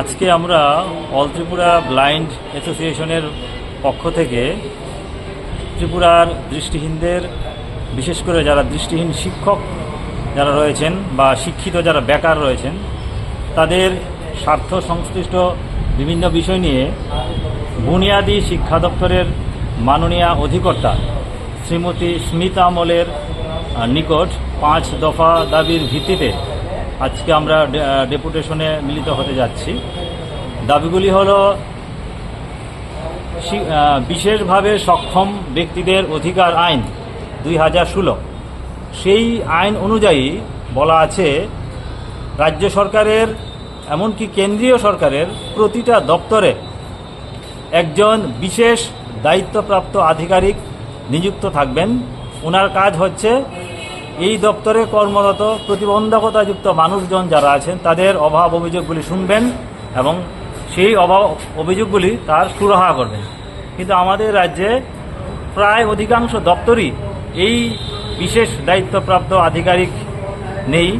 আজকে আমরা all Tripura blind অ্যাসোসিয়েশনের পক্ষ থেকে ত্রিপুরার দৃষ্টিহীনদের, বিশেষ করে যারা দৃষ্টিহীন শিক্ষক যারা রয়েছেন বা শিক্ষিত যারা বেকার রয়েছেন, তাদের স্বার্থ সংশ্লিষ্ট বিভিন্ন বিষয় নিয়ে বুনিয়াদী শিক্ষা দপ্তরের মাননীয় অধিকর্তা শ্রীমতী স্মিতা আমলের নিকট পাঁচ দফা দাবির ভিত্তিতে আজকে আমরা ডেপুটেশনে মিলিত হতে যাচ্ছি। দাবিগুলি হলো বিশেষভাবে সক্ষম ব্যক্তিদের অধিকার আইন দুই হাজার ষোলো। সেই আইন অনুযায়ী বলা আছে, রাজ্য সরকারের এমনকি কেন্দ্রীয় সরকারের প্রতিটা দপ্তরে একজন বিশেষ দায়িত্বপ্রাপ্ত আধিকারিক নিযুক্ত থাকবেন। ওনার কাজ হচ্ছে এই দপ্তরে কর্মরত প্রতিবন্ধকতাযুক্ত মানুষজন যারা আছেন, তাদের অভাব অভিযোগগুলি শুনবেন এবং সেই অভাব অভিযোগগুলি তার সুরাহা করবেন। কিন্তু আমাদের রাজ্যে প্রায় অধিকাংশ দপ্তরই এই বিশেষ দায়িত্বপ্রাপ্ত আধিকারিক নেই।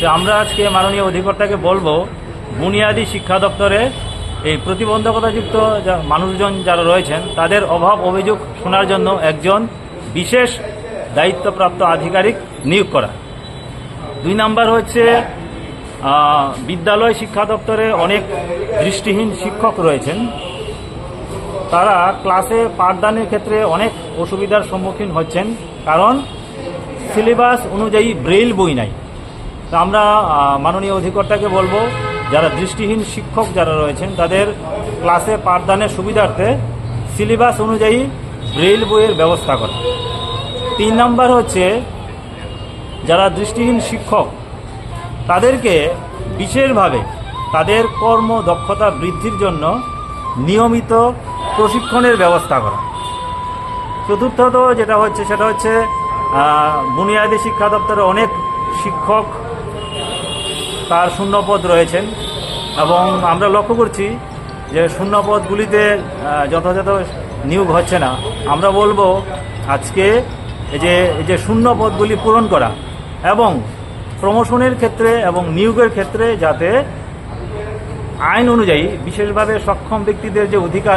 তো আমরা আজকে মাননীয় অধিকর্তাকে বলব, বুনিয়াদী শিক্ষা দপ্তরে এই প্রতিবন্ধকতাযুক্ত মানুষজন যারা রয়েছেন, তাদের অভাব অভিযোগ শোনার জন্য একজন বিশেষ দায়িত্বপ্রাপ্ত আধিকারিক নিয়োগ করা। দুই নাম্বার হচ্ছে বিদ্যালয় শিক্ষা দপ্তরে অনেক দৃষ্টিহীন শিক্ষক রয়েছেন। তারা ক্লাসে পাঠদানের ক্ষেত্রে অনেক অসুবিধার সম্মুখীন হচ্ছেন, কারণ সিলেবাস অনুযায়ী ব্রেইল বই নাই। তা আমরা মাননীয় অধিকর্তাকে বলব, যারা দৃষ্টিহীন শিক্ষক যারা রয়েছেন, তাদের ক্লাসে পাঠদানের সুবিধার্থে সিলেবাস অনুযায়ী ব্রেইল বইয়ের ব্যবস্থা করা। তিন নম্বর হচ্ছে যারা দৃষ্টিহীন শিক্ষক, তাদেরকে বিশেষভাবে তাদের কর্ম দক্ষতা বৃদ্ধির জন্য নিয়মিত প্রশিক্ষণের ব্যবস্থা করা। চতুর্থত যেটা হচ্ছে, সেটা হচ্ছে বুনিয়াদী শিক্ষা দপ্তরে অনেক শিক্ষক তার শূন্যপদ রয়েছেন এবং আমরা লক্ষ্য করছি যে শূন্যপদগুলিতে যথাযথ নিয়োগ হচ্ছে না। আমরা বলব, আজকে এই যে এই যে শূন্য পদগুলি পূরণ করা এবং প্রমোশনের ক্ষেত্রে এবং নিয়োগের ক্ষেত্রে যাতে আইন অনুযায়ী বিশেষভাবে সক্ষম ব্যক্তিদের যে অধিকার